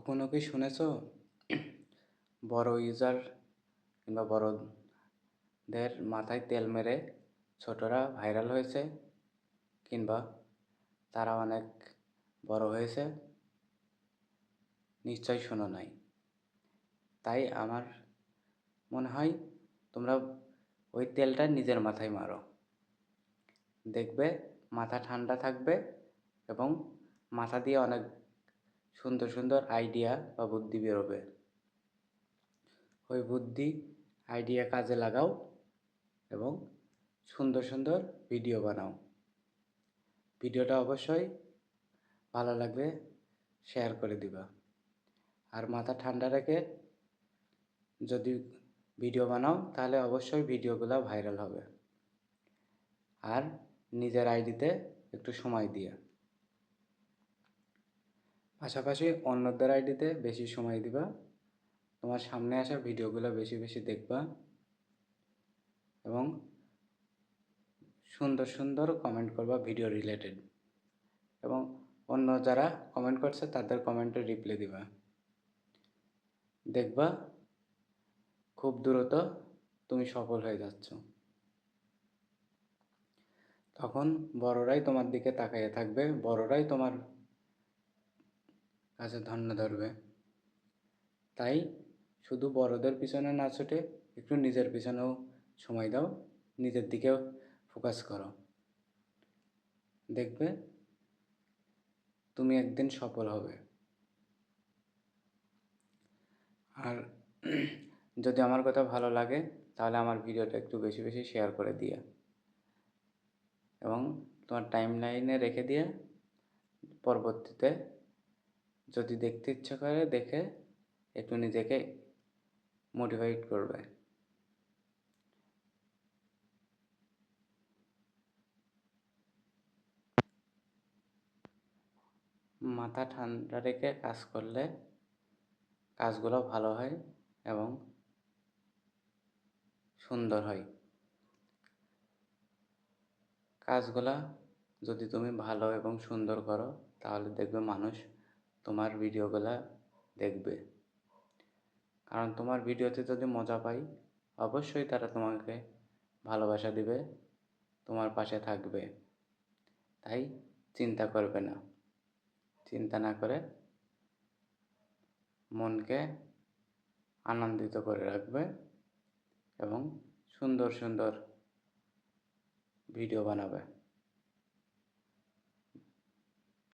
কখনো কি শুনেছ? বড় ইউজার কিংবা বড়দের মাথায় তেল মেরে ছোটরা ভাইরাল হয়েছে কিংবা তারা অনেক বড় হয়েছে? নিশ্চয় শোনো নাই। তাই আমার মনে হয় তোমরা ওই তেলটা নিজের মাথায় মারো। দেখবে মাথা ঠান্ডা থাকবে এবং মাথা দিয়ে অনেক সুন্দর সুন্দর আইডিয়া বা বুদ্ধি বেরোবে। ওই বুদ্ধি আইডিয়া কাজে লাগাও এবং সুন্দর সুন্দর ভিডিও বানাও। ভিডিওটা অবশ্যই ভালো লাগবে শেয়ার করে দিবা। আর মাথা ঠান্ডা রেখে যদি ভিডিও বানাও, তাহলে অবশ্যই ভিডিওগুলো ভাইরাল হবে। আর নিজের আইডিতে একটু সময় দিয়ে। পাশাপাশি অন্যদের আইডিতে বেশি সময় দিবা। তোমার সামনে আসা ভিডিওগুলো বেশি বেশি দেখবা। এবং সুন্দর সুন্দর কমেন্ট করবা ভিডিও রিলেটেড এবং অন্য যারা কমেন্ট করছে, তাদের কমেন্টে রিপ্লাই দিবা। দেখবা খুব দ্রুত তুমি সফল হয়ে যাচ্ছ। তখন বড়রাই তোমার দিকে তাকাইয়ে থাকবে, বড়রাই তোমার কাছে ধন্য ধরবে। তাই শুধু বড়দের পিছনে না ছুটে একটু নিজের পিছনেও সময় দাও, নিজের দিকেও ফোকাস করো। দেখবে তুমি একদিন সফল হবে। আর যদি আমার কথা ভালো লাগে, তাহলে আমার ভিডিওটা একটু বেশি বেশি শেয়ার করে দিয়ে। এবং তোমার টাইম লাইনে রেখে দিয়ে পরবর্তীতে যদি দেখতে ইচ্ছা করে, দেখে একটু নিজেকে মোটিভেট করবে। মাথা ঠান্ডা রেখে কাজ করলে কাজগুলো ভালো হয় এবং সুন্দর হয়। কাজগুলা যদি তুমি ভালো এবং সুন্দর করো, তাহলে দেখবে মানুষ তোমার ভিডিওগুলা দেখবে। কারণ তোমার ভিডিওতে যদি মজা পাই, অবশ্যই তারা তোমাকে ভালোবাসা দিবে, তোমার পাশে থাকবে। তাই চিন্তা করবে না। চিন্তা না করে মনকে আনন্দিত করে রাখবে এবং সুন্দর সুন্দর ভিডিও বানাবে।